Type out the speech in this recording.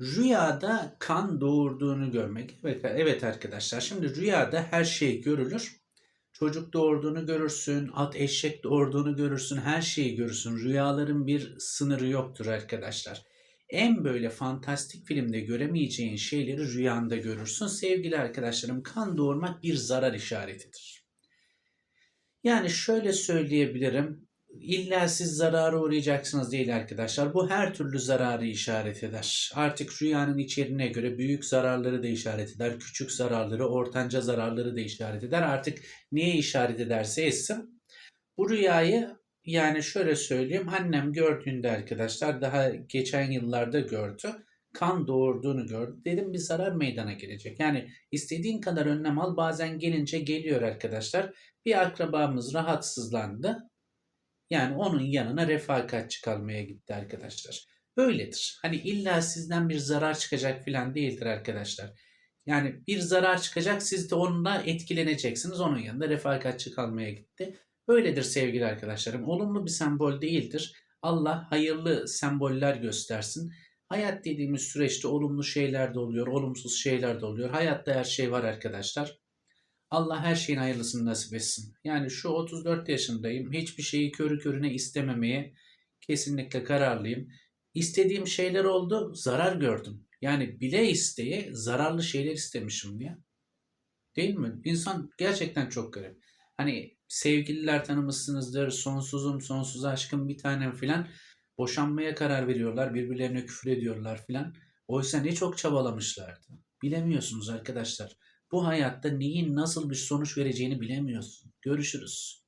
Rüyada kan doğurduğunu görmek. Evet, evet arkadaşlar. Şimdi rüyada her şey görülür. Çocuk doğurduğunu görürsün, at eşek doğurduğunu görürsün, her şeyi görürsün. Rüyaların bir sınırı yoktur arkadaşlar. En böyle fantastik filmde göremeyeceğin şeyleri rüyanda görürsün. Sevgili arkadaşlarım kan doğurmak bir zarar işaretidir. Yani şöyle söyleyebilirim. İlla siz zarara uğrayacaksınız değil arkadaşlar. Bu her türlü zararı işaret eder. Artık rüyanın içeriğine göre büyük zararları da işaret eder. Küçük zararları, ortanca zararları da işaret eder. Artık neye işaret ederse etsin. Bu rüyayı yani şöyle söyleyeyim. Annem gördüğünde arkadaşlar daha geçen yıllarda gördü. Kan doğurduğunu gördü. Dedim bir zarar meydana gelecek. Yani istediğin kadar önlem al. Bazen gelince geliyor arkadaşlar. Bir akrabamız rahatsızlandı. Yani onun yanına refakatçi kalmaya gitti arkadaşlar. Böyledir. Hani illa sizden bir zarar çıkacak falan değildir arkadaşlar. Yani bir zarar çıkacak siz de onunla etkileneceksiniz. Onun yanında refakatçi kalmaya gitti. Böyledir sevgili arkadaşlarım. Olumlu bir sembol değildir. Allah hayırlı semboller göstersin. Hayat dediğimiz süreçte olumlu şeyler de oluyor, olumsuz şeyler de oluyor. Hayatta her şey var arkadaşlar. Allah her şeyin hayırlısını nasip etsin. Yani şu 34 yaşındayım. Hiçbir şeyi körü körüne istememeye kesinlikle kararlıyım. İstediğim şeyler oldu, zarar gördüm. Yani bile isteye zararlı şeyler istemişim ya. Değil mi? İnsan gerçekten çok garip. Hani sevgililer tanımışsınızdır, sonsuzum, sonsuz aşkım bir tanem filan. Boşanmaya karar veriyorlar, birbirlerine küfür ediyorlar filan. Oysa ne çok çabalamışlardı. Bilemiyorsunuz arkadaşlar. Bu hayatta neyin nasıl bir sonuç vereceğini bilemiyorsun. Görüşürüz.